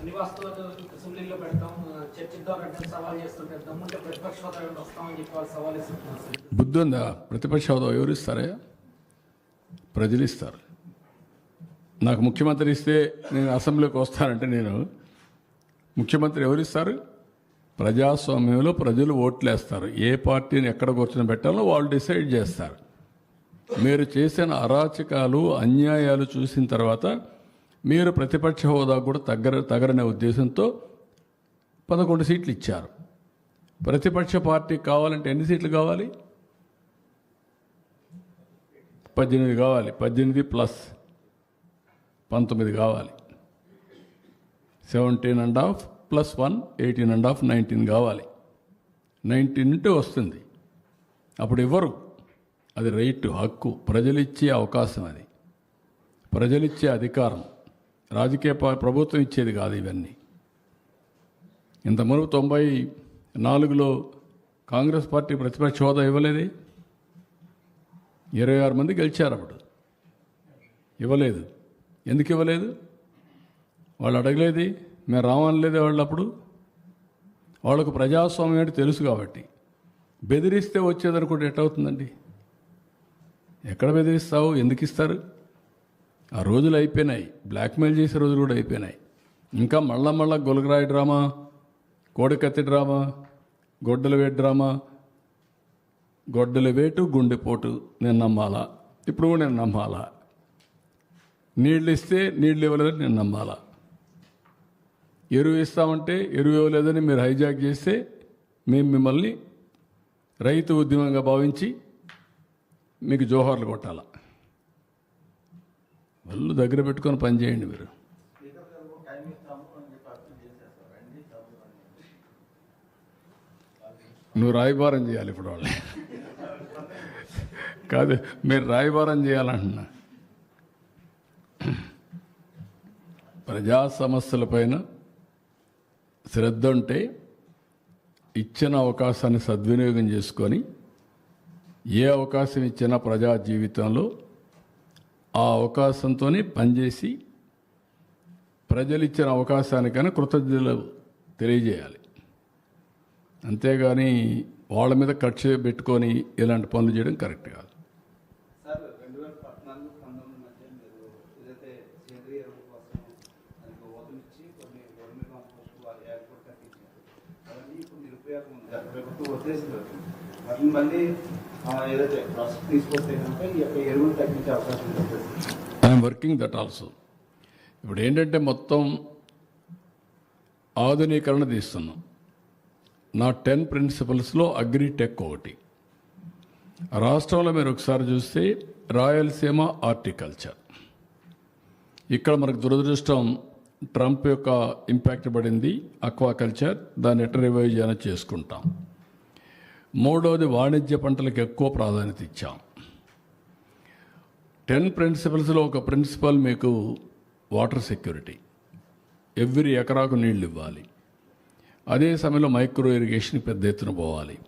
అన్ని వాస్తవాలు అసెంబ్లీలో పెడతాం చర్చిద్దాం సవాల్ చేస్తుంటే దమ్ముంటే ప్రతిపక్ష హోదా వస్తామని చెప్పి వాళ్ళు సవాల్ ఇస్తున్నారు బుద్ధి ఉందా? ప్రతిపక్ష హోదా ఎవరు ఇస్తారే? ప్రజలు ఇస్తారు. నాకు ముఖ్యమంత్రి ఇస్తే నేను అసెంబ్లీకి వస్తానంటే నేను ముఖ్యమంత్రి ఎవరు ఇస్తారు? ప్రజాస్వామ్యంలో ప్రజలు ఓట్లేస్తారు. ఏ పార్టీని ఎక్కడ కూర్చొని పెట్టాలో వాళ్ళు డిసైడ్ చేస్తారు. మీరు చేసిన అరాచకాలు అన్యాయాలు చూసిన తర్వాత మీరు ప్రతిపక్ష హోదా కూడా తగ్గర తగరనే ఉద్దేశంతో పదకొండు సీట్లు ఇచ్చారు. ప్రతిపక్ష పార్టీ కావాలంటే ఎన్ని సీట్లు కావాలి? పద్దెనిమిది కావాలి. పద్దెనిమిది ప్లస్ పంతొమ్మిది కావాలి. Seventeen and half plus one eighteen and half nineteen కావాలి. నైన్టీన్ ఉంటే వస్తుంది. అప్పుడు ఇవ్వరు అది రైట్ హక్కు. ప్రజలిచ్చే అవకాశం అది. ప్రజలిచ్చే అధికారం. రాజకీయ ప్రభుత్వం ఇచ్చేది కాదు ఇవన్నీ. ఇంత మునుపు తొంభై నాలుగులో కాంగ్రెస్ పార్టీ ప్రతిపక్ష హోదా ఇవ్వలేదు? ఇరవై ఆరు మంది గెలిచారు అప్పుడు. ఇవ్వలేదు. ఎందుకు ఇవ్వలేదు? వాళ్ళు అడగలేది? మేము రావనలేదు వాళ్ళు అప్పుడు? వాళ్ళకు ప్రజాస్వామ్యం ఏంటి తెలుసు కాబట్టి. బెదిరిస్తే వచ్చేదనుకుంటే ఎట్టవుతుందండి ఎక్కడ బెదిరిస్తావు? ఎందుకు ఇస్తారు? ఆ రోజులు అయిపోయినాయి. బ్లాక్మెయిల్ చేసే రోజులు కూడా అయిపోయినాయి. ఇంకా మళ్ళా మళ్ళా గొలగరాయి డ్రామా కోడికత్తి డ్రామా గొడ్డల వేటు డ్రామా గొడ్డల వేటు గుండెపోటు నేను నమ్మాలా? ఇప్పుడు కూడా నేను నమ్మాలా? నీళ్ళు ఇస్తే నీళ్ళు ఇవ్వలేదని నేను నమ్మాలా? ఎరువు ఇస్తామంటే ఎరువు ఇవ్వలేదని మీరు హైజాక్ చేస్తే మేము మిమ్మల్ని రైతు ఉద్యమంగా భావించి మీకు జోహార్లు కొట్టాలా? వాళ్ళు దగ్గర పెట్టుకొని పని చేయండి మీరు. నువ్వు రాయబారం చేయాలి ఇప్పుడు వాళ్ళు కాదు మీరు రాయబారం చేయాలంటున్నా. ప్రజా సమస్యలపైన శ్రద్ధ ఉంటే ఇచ్చిన అవకాశాన్ని సద్వినియోగం చేసుకొని ఏ అవకాశం ఇచ్చినా ప్రజా జీవితంలో ఆ అవకాశంతోనే పనిచేసి ప్రజలు ఇచ్చిన అవకాశానికైనా కృతజ్ఞతలు తెలియజేయాలి. అంతేగాని వాళ్ళ మీద ఖర్చు పెట్టుకొని ఇలాంటి పనులు చేయడం కరెక్ట్ కాదు. మళ్ళీ ఏదైతే ప్రాసెస్ తీసుకొస్తే కనుక ఈ యొక్క ఎరువులు తగ్గించే అవకాశం ఐఎమ్ వర్కింగ్ దట్ ఆల్సో ఇప్పుడు ఏంటంటే మొత్తం ఆధునీకరణ తీస్తున్నాం. నా టెన్ ప్రిన్సిపల్స్లో అగ్రిటెక్ ఒకటి. రాష్ట్రంలో మీరు ఒకసారి చూస్తే రాయలసీమ ఆర్టికల్చర్ ఇక్కడ మనకు దురదృష్టం ట్రంప్ యొక్క ఇంపాక్ట్ పడింది అక్వాకల్చర్ దాన్ని ఎటర్ రివైవ్ అయినా చేసుకుంటాం. మూడవది వాణిజ్య పంటలకు ఎక్కువ ప్రాధాన్యత ఇచ్చాం. టెన్ ప్రిన్సిపల్స్లో ఒక ప్రిన్సిపల్ మీకు వాటర్ సెక్యూరిటీ. ఎవ్రీ ఎకరాకు నీళ్ళు ఇవ్వాలి. అదే సమయంలో మైక్రో ఇరిగేషన్ పెద్ద ఎత్తున పోవాలి.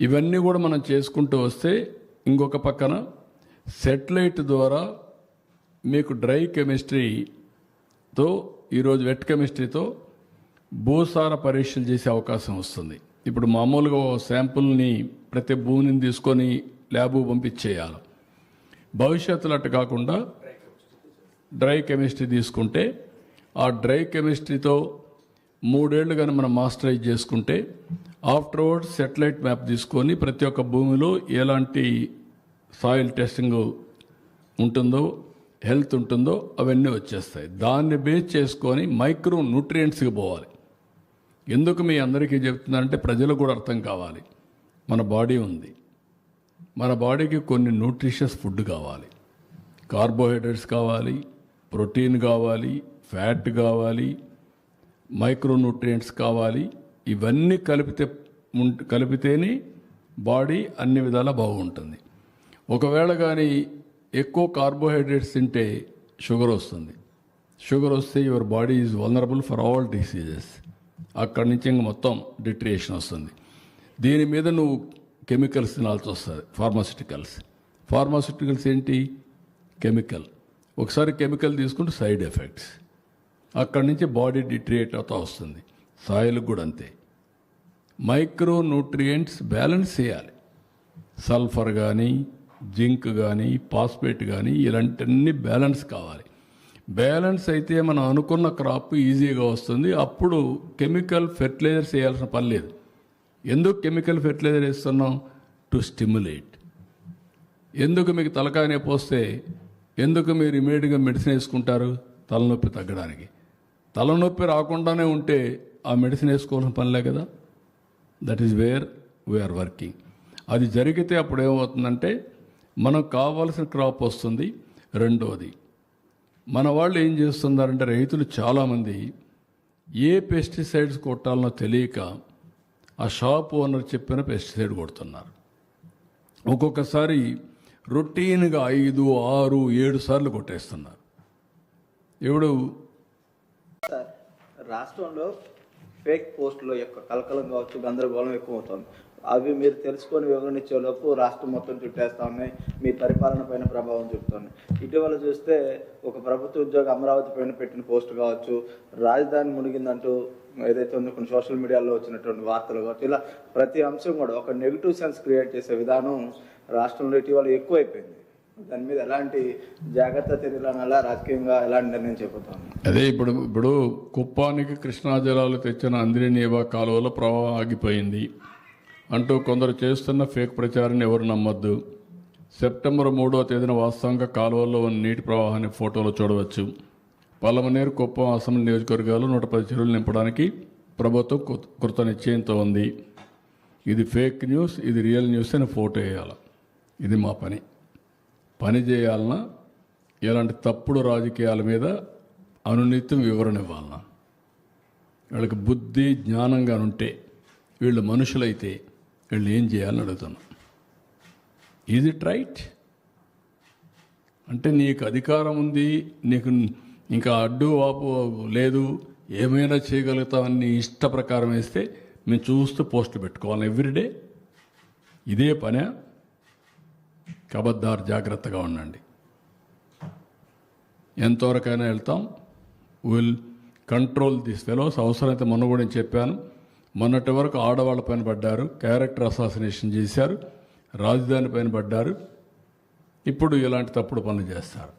ఇవన్నీ కూడా మనం చేసుకుంటూ వస్తే ఇంకొక పక్కన సెటిలైట్ ద్వారా మీకు డ్రై కెమిస్ట్రీతో ఈరోజు వెట్ కెమిస్ట్రీతో భూసార పరీక్షలు చేసే అవకాశం వస్తుంది. ఇప్పుడు మామూలుగా శాంపుల్ని ప్రతి భూమిని తీసుకొని ల్యాబు పంపించేయాలి. భవిష్యత్తులో అట్టు కాకుండా డ్రై కెమిస్ట్రీ తీసుకుంటే ఆ డ్రై కెమిస్ట్రీతో మూడేళ్ళు కానీ మనం మాస్టరైజ్ చేసుకుంటే ఆఫ్టర్వర్డ్ సెటిలైట్ మ్యాప్ తీసుకొని ప్రతి ఒక్క భూమిలో ఎలాంటి సాయిల్ టెస్టింగ్ ఉంటుందో హెల్త్ ఉంటుందో అవన్నీ వచ్చేస్తాయి. దాన్ని బేస్ చేసుకొని మైక్రో న్యూట్రియంట్స్కి పోవాలి. ఎందుకు మీ అందరికీ చెప్తున్నానంటే ప్రజలకు కూడా అర్థం కావాలి. మన బాడీ ఉంది. మన బాడీకి కొన్ని న్యూట్రిషియస్ ఫుడ్ కావాలి. కార్బోహైడ్రేట్స్ కావాలి ప్రోటీన్ కావాలి ఫ్యాట్ కావాలి మైక్రోన్యూట్రియంట్స్ కావాలి. ఇవన్నీ కలిపితే ఉం- కలిపితేనే బాడీ అన్ని విధాలా బాగుంటుంది. ఒకవేళ కానీ ఎక్కువ కార్బోహైడ్రేట్స్ తింటే షుగర్ వస్తుంది. షుగర్ వస్తే your body is vulnerable for all diseases. అక్కడి నుంచి ఇంక మొత్తం డిట్రియేషన్ వస్తుంది. దీని మీద నువ్వు కెమికల్స్ తినాల్సి వస్తుంది ఫార్మాసిటికల్స్ ఫార్మాసిటికల్స్ ఏంటి? కెమికల్. ఒకసారి కెమికల్ తీసుకుంటే సైడ్ ఎఫెక్ట్స్. అక్కడి నుంచి బాడీ డిట్రియేట్ అవుతా వస్తుంది. సాయిల్ కూడా అంతే. మైక్రో న్యూట్రియంట్స్ బ్యాలెన్స్ చేయాలి. సల్ఫర్ కానీ జింక్ కానీ పాస్పేట్ కానీ ఇలాంటివన్నీ బ్యాలెన్స్ కావాలి. బ్యాలెన్స్ అయితే మనం అనుకున్న క్రాప్ ఈజీగా వస్తుంది. అప్పుడు కెమికల్ ఫెర్టిలైజర్స్ వేయాల్సిన పని లేదు. ఎందుకు కెమికల్ ఫెర్టిలైజర్ వేస్తున్నాం? To stimulate. ఎందుకు మీకు తలకాయ నొప్పి వస్తే ఎందుకు మీరు ఇమీడియట్గా మెడిసిన్ వేసుకుంటారు? తలనొప్పి తగ్గడానికి. తలనొప్పి రాకుండానే ఉంటే ఆ మెడిసిన్ వేసుకోవాల్సిన పనిలే కదా. That is where we are working అది జరిగితే అప్పుడు ఏమవుతుందంటే మనకు కావాల్సిన క్రాప్ వస్తుంది. రెండోది మన వాళ్ళు ఏం చేస్తున్నారంటే రైతులు చాలామంది ఏ పెస్టిసైడ్స్ కొట్టాలనో తెలియక ఆ షాప్ ఓనర్ చెప్పిన పెస్టిసైడ్ కొడుతున్నారు. ఒక్కొక్కసారి రొటీన్గా ఐదు ఆరు ఏడు సార్లు కొట్టేస్తున్నారు. ఎవడు? రాష్ట్రంలో ఫేక్ పోస్టుల యొక్క కలకలం కావచ్చు గందరగోళం ఎక్కువ అవుతుంది అవి మీరు తెలుసుకొని వివరణించేలోపు రాష్ట్రం మొత్తం చుట్టేస్తా ఉన్నాయి. మీ పరిపాలన పైన ప్రభావం చూపుతున్నాయి ఇటీవల చూస్తే ఒక ప్రభుత్వ ఉద్యోగ అమరావతి పైన పెట్టిన పోస్ట్ కావచ్చు రాజధాని మునిగిందంటూ ఏదైతే ఉందో కొన్ని సోషల్ మీడియాలో వచ్చినటువంటి వార్తలు కావచ్చు ఇలా ప్రతి అంశం కూడా ఒక నెగిటివ్ సెన్స్ క్రియేట్ చేసే విధానం రాష్ట్రంలో ఇటీవల ఎక్కువైపోయింది. దాని మీద ఎలాంటి జాగ్రత్త తెలియాలని అలా రాజకీయంగా ఎలాంటి నిర్ణయం చెబుతాను అదే ఇప్పుడు ఇప్పుడు కుప్పానికి కృష్ణా జలాలు తెచ్చిన అందిరినీవా కాలువలో ప్రవాహం ఆగిపోయింది. అంటూ కొందరు చేస్తున్న ఫేక్ ప్రచారాన్ని ఎవరు నమ్మొద్దు. సెప్టెంబర్ మూడవ తేదీన వాస్తవంగా కాలువల్లో ఉన్న నీటి ప్రవాహాన్ని ఫోటోలో చూడవచ్చు. పల్లమనేరు కుప్పం అసెంబ్లీ నియోజకవర్గాలు నూట పది చెరువులు నింపడానికి ప్రభుత్వం కృత నిశ్చయంతో ఉంది. ఇది ఫేక్ న్యూస్ ఇది రియల్ న్యూస్ అని ఫోటో వేయాలి. ఇది మా పని. పని చేయాలన్నా ఇలాంటి తప్పుడు రాజకీయాల మీద అనునిత్యం వివరణ ఇవ్వాలన్నా. వీళ్ళకి బుద్ధి జ్ఞానంగా ఉంటే వీళ్ళు మనుషులైతే వీళ్ళు ఏం చేయాలని అడుగుతాను. ఈజ్ ఇట్ రైట్ అంటే నీకు అధికారం ఉంది నీకు ఇంకా అడ్డు వాపు లేదు ఏమైనా చేయగలుగుతామని నీ ఇష్ట ప్రకారం వేస్తే మేము చూస్తూ పోస్టులు పెట్టుకోవాలి ఎవ్రీడే ఇదే పనే. కబద్దారు జాగ్రత్తగా ఉండండి. ఎంతవరకైనా వెళ్తాం. విల్ కంట్రోల్ దిస్ ఫెలోస్ అవసరమైతే మొన్న కూడా నేను చెప్పాను. మొన్నటి వరకు ఆడవాళ్ళ పైన పడ్డారు క్యారెక్టర్ అసాసినేషన్ చేశారు రాజధాని పైన పడ్డారు. ఇప్పుడు ఇలాంటి తప్పుడు పనులు చేస్తారు.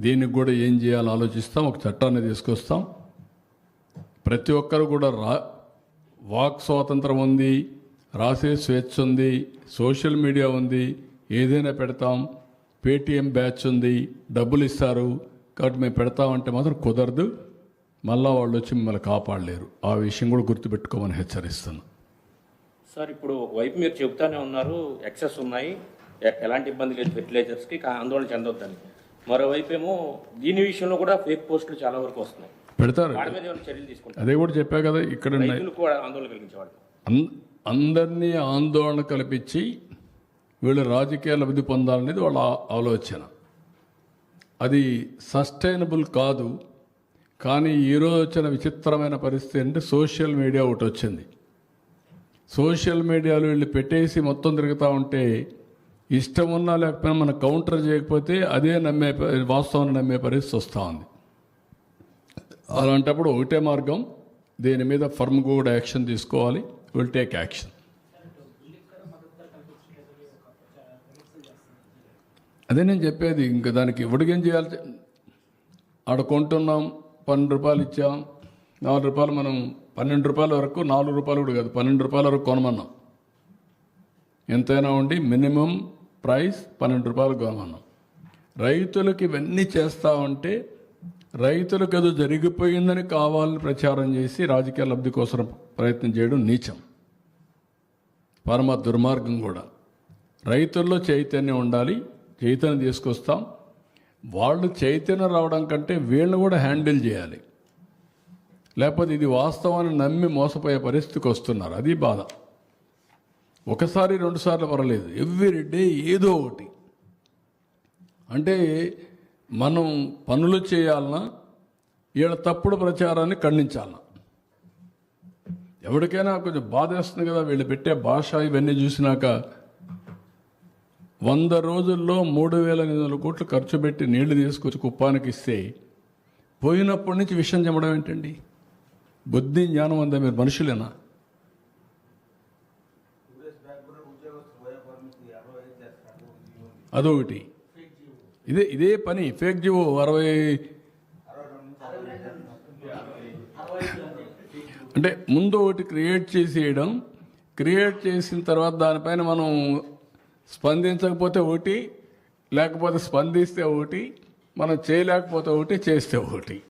దీనికి కూడా ఏం చేయాలో ఆలోచిస్తాం ఒక చట్టాన్ని తీసుకొస్తాం. ప్రతి ఒక్కరు కూడా రా వాక్ స్వాతంత్రం ఉంది రాసే స్వేచ్ఛ ఉంది సోషల్ మీడియా ఉంది ఏదైనా పెడతాం పేటీఎం బ్యాచ్ ఉంది డబ్బులు ఇస్తారు కాబట్టి మేము పెడతామంటే మాత్రం కుదరదు. మళ్ళా వాళ్ళు వచ్చి మిమ్మల్ని కాపాడలేరు. ఆ విషయం కూడా గుర్తుపెట్టుకోమని హెచ్చరిస్తున్నాను సార్ ఇప్పుడు ఒకవైపు మీరు చెబుతానే ఉన్నారు ఎక్సెస్ ఉన్నాయి ఎలాంటి ఇబ్బంది లేదు ఫెర్టిలైజర్స్కి ఆందోళన చెందొద్దని. మరోవైపు ఏమో దీని విషయంలో కూడా ఫేక్ పోస్టులు చాలా వరకు వస్తున్నాయి. పెడతారు. అదే కూడా చెప్పా కదా ఇక్కడ ఆందోళన కలిగించేవాడు అందరినీ ఆందోళన కల్పించి వీళ్ళు రాజకీయ లబ్ధి పొందాలనేది వాళ్ళ ఆలోచన. అది సస్టైనబుల్ కాదు. కానీ ఈరోజు వచ్చిన విచిత్రమైన పరిస్థితి అంటే సోషల్ మీడియా ఒకటి వచ్చింది. సోషల్ మీడియాలో వీళ్ళు పెట్టేసి మొత్తం తిరుగుతూ ఉంటే ఇష్టం ఉన్నా లేకపోయినా మనం కౌంటర్ చేయకపోతే అదే నమ్మే వాస్తవాన్ని నమ్మే పరిస్థితి వస్తూ ఉంది. అలాంటప్పుడు ఒకటే మార్గం దీని మీద ఫర్మ్ కూడా యాక్షన్ తీసుకోవాలి విల్ టేక్ యాక్షన్. అదే నేను చెప్పేది ఇంకా దానికి ఇవ్వడికేం చేయాలి? ఆడ కొంటున్నాం పన్నెండు రూపాయలు ఇచ్చాం. నాలుగు రూపాయలు మనం పన్నెండు రూపాయల వరకు నాలుగు రూపాయలు కూడా కాదు పన్నెండు రూపాయల వరకు కొనమన్నాం. ఎంతైనా ఉండి మినిమం ప్రైస్ పన్నెండు రూపాయలు కొనమన్నాం. రైతులకు ఇవన్నీ చేస్తా ఉంటే రైతులకు ఏదో జరిగిపోయిందని కావాలని ప్రచారం చేసి రాజకీయ లబ్ధి కోసం ప్రయత్నం చేయడం నీచం. పరమ దుర్మార్గం కూడా. రైతుల్లో చైతన్యం ఉండాలి చైతన్యం తీసుకొస్తాం. వాళ్ళు చైతన్యం రావడం కంటే వీళ్ళని కూడా హ్యాండిల్ చేయాలి. లేకపోతే ఇది వాస్తవాన్ని నమ్మి మోసపోయే పరిస్థితికి వస్తున్నారు. అది బాధ. ఒకసారి రెండుసార్లు పర్వాలేదు. ఎవ్రీ డే ఏదో ఒకటి. అంటే మనం పనులు చేయాలన్నా వీళ్ళ తప్పుడు ప్రచారాన్ని ఖండించాలన్నా. ఎవరికైనా కొంచెం బాధ వేస్తుంది కదా వీళ్ళు పెట్టే భాష ఇవన్నీ చూసినాక వంద రోజుల్లో మూడు వేల ఎనిమిది వందల కోట్లు ఖర్చు పెట్టి నీళ్ళు తీసుకొచ్చి కుప్పానికి ఇస్తే పోయినప్పటి నుంచి విషయం చెప్పడం ఏంటండి? బుద్ధి జ్ఞానం అందా మీరు మనుషులేనా? అదొకటి. ఇదే ఇదే పని ఫేక్ జీవో అరవై అరవై అంటే ముందు ఒకటి క్రియేట్ చేసేయడం క్రియేట్ చేసిన తర్వాత దానిపైన మనం స్పందించకపోతే ఒకటి లేకపోతే స్పందిస్తే ఒకటి మనం చేయలేకపోతే ఒకటి చేస్తే ఒకటి.